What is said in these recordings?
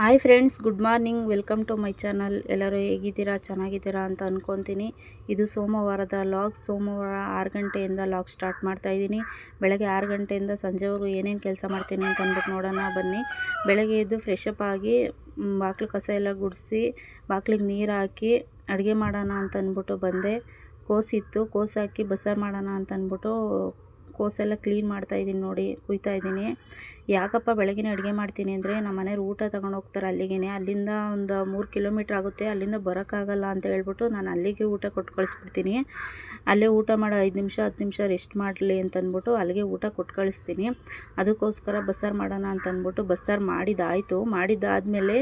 Hi friends good morning welcome to my channel ಎಲ್ಲರೂ ಹೇಗಿದ್ದೀರಾ? ಚೆನ್ನಾಗಿದ್ದೀರಾ ಅಂತ ಅಂದ್ಕೊತೀನಿ ಇದು ಸೋಮವಾರದ ಲಾಗ್ ಸೋಮವಾರ ಆರು ಗಂಟೆಯಿಂದ ಲಾಗ್ ಸ್ಟಾರ್ಟ್ ಮಾಡ್ತಾ ಇದ್ದೀನಿ. ಬೆಳಗ್ಗೆ ಆರು ಗಂಟೆಯಿಂದ ಸಂಜೆವರೆಗೂ ಏನೇನು ಕೆಲಸ ಮಾಡ್ತೀನಿ ಅಂತ ಅಂದ್ಬಿಟ್ಟು ನೋಡೋಣ, ಬನ್ನಿ. ಬೆಳಗ್ಗೆ ಎದ್ದು ಫ್ರೆಶ್ ಅಪ್ ಆಗಿ ಬಾಗಿಲು ಕಸ ಎಲ್ಲ ಗುಡಿಸಿ, ಬಾಕ್ಲಿಗೆ ನೀರು ಹಾಕಿ, ಅಡುಗೆ ಮಾಡೋಣ ಅಂತ ಅಂದ್ಬಿಟ್ಟು ಬಂದೆ. ಕೋಸಿತ್ತು ಕೋಸು ಹಾಕಿ ಬಸ್ಸಾರು ಮಾಡೋಣ ಅಂತ ಅಂದ್ಬಿಟ್ಟು ಕೋಸೆಲ್ಲ ಕ್ಲೀನ್ ಮಾಡ್ತಾ ಇದ್ದೀನಿ ನೋಡಿ, ಕುಯ್ತಾ ಇದ್ದೀನಿ. ಯಾಕಪ್ಪ ಬೆಳಗಿನ ಅಡುಗೆ ಮಾಡ್ತೀನಿ ಅಂದರೆ ನಮ್ಮ ಊಟ ತಗೊಂಡು ಹೋಗ್ತಾರೆ ಅಲ್ಲಿಗೆ ಅಲ್ಲಿಂದ ಒಂದು ಮೂರು ಕಿಲೋಮೀಟ್ರ್ ಆಗುತ್ತೆ. ಅಲ್ಲಿಂದ ಬರೋಕ್ಕಾಗಲ್ಲ ಅಂತ ಹೇಳ್ಬಿಟ್ಟು ನಾನು ಅಲ್ಲಿಗೆ ಊಟ ಕೊಟ್ಟು ಕಳಿಸ್ಬಿಡ್ತೀನಿ ಅಲ್ಲೇ ಊಟ ಮಾಡೋ ಐದು ನಿಮಿಷ, ಹತ್ತು ನಿಮಿಷ ರೆಸ್ಟ್ ಮಾಡಲಿ ಅಂತಂದ್ಬಿಟ್ಟು ಅಲ್ಲಿಗೆ ಊಟ ಕೊಟ್ಟು ಕಳಿಸ್ತೀನಿ ಅದಕ್ಕೋಸ್ಕರ ಬಸ್ಸಾರು ಮಾಡೋಣ ಅಂತಂದ್ಬಿಟ್ಟು ಬಸ್ಸಾರು ಮಾಡಿದ್ದಾಯಿತು. ಮಾಡಿದ್ದಾದಮೇಲೆ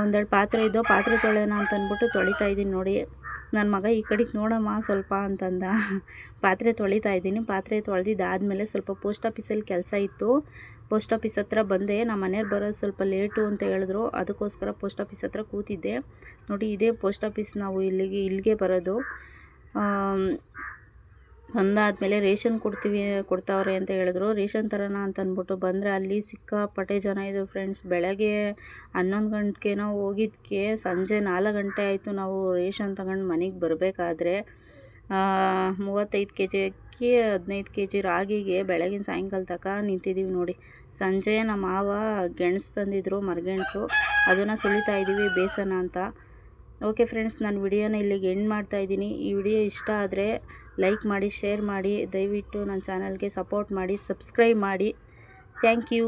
ಒಂದೆರಡು ಪಾತ್ರೆ ಇದ್ದೋ ಪಾತ್ರೆ ತೊಳೆಯೋಣ ಅಂತಂದ್ಬಿಟ್ಟು ತೊಳಿತಾ ಇದ್ದೀನಿ ನೋಡಿ. ನನ್ನ ಮಗ ಈ ಕಡೆಗೆ ನೋಡಮ್ಮ ಸ್ವಲ್ಪ ಅಂತಂದ. ಪಾತ್ರೆ ತೊಳಿತಾ ಇದ್ದೀನಿ. ಪಾತ್ರೆ ತೊಳೆದಿದ್ದಾದಮೇಲೆ ಸ್ವಲ್ಪ ಪೋಸ್ಟ್ ಆಫೀಸಲ್ಲಿ ಕೆಲಸ ಇತ್ತು. ಪೋಸ್ಟ್ ಆಫೀಸ್ ಹತ್ರ ಬಂದೆ. ನಮ್ಮ ಮನೆಯವ್ರು ಬರೋದು ಸ್ವಲ್ಪ ಲೇಟು ಅಂತ ಹೇಳಿದ್ರು. ಅದಕ್ಕೋಸ್ಕರ ಪೋಸ್ಟ್ ಆಫೀಸ್ ಹತ್ರ ಕೂತಿದ್ದೆ. ನೋಡಿ, ಇದೇ ಪೋಸ್ಟ್ ಆಫೀಸ್ ನಾವು ಇಲ್ಲಿಗೆ ಇಲ್ಲಿಗೆ ಬರೋದು. ಬಂದಾದಮೇಲೆ ರೇಷನ್ ಕೊಡ್ತೀವಿ, ಕೊಡ್ತಾವ್ರೆ ಅಂತ ಹೇಳಿದ್ರು. ರೇಷನ್ ತರೋಣ ಅಂತ ಅಂದ್ಬಿಟ್ಟು ಬಂದರೆ ಅಲ್ಲಿ ಸಿಕ್ಕಾಪಟ್ಟೆ ಜನ ಇದ್ದರು ಫ್ರೆಂಡ್ಸ್ ಬೆಳಗ್ಗೆ ಹನ್ನೊಂದು ಗಂಟೆಗೇನೋ ಹೋಗಿದ್ದಕ್ಕೆ ಸಂಜೆ ನಾಲ್ಕು ಗಂಟೆ ಆಯಿತು ನಾವು ರೇಷನ್ ತಗೊಂಡು ಮನೆಗೆ ಬರಬೇಕಾದ್ರೆ ಮೂವತ್ತೈದು ಕೆ ಜಿ ಅಕ್ಕಿ ಹದಿನೈದು ಕೆ ಜಿ ರಾಗಿಗೆ ಬೆಳಗಿನ ಸಾಯಂಕಾಲ ತನಕ ನಿಂತಿದ್ದೀವಿ ನೋಡಿ. ಸಂಜೆ ನಮ್ಮ ಮಾವ ಗೆಣಸು ತಂದಿದ್ರು, ಮರಗೆಣಸು. ಅದನ್ನು ಸುಲಿತಾ ಇದ್ದೀವಿ ಬೇಸನ ಅಂತ. ಓಕೆ ಫ್ರೆಂಡ್ಸ್ ನಾನು ವಿಡಿಯೋನ ಇಲ್ಲಿಗೆ ಎಂಡ್ ಮಾಡ್ತಾಯಿದ್ದೀನಿ ಈ ವಿಡಿಯೋ ಇಷ್ಟ ಆದರೆ ಲೈಕ್ ಮಾಡಿ ಶೇರ್ ಮಾಡಿ ದಯವಿಟ್ಟು ನನ್ನ ಚಾನಲ್ಗೆ ಸಪೋರ್ಟ್ ಮಾಡಿ ಸಬ್ಸ್ಕ್ರೈಬ್ ಮಾಡಿ. Thank you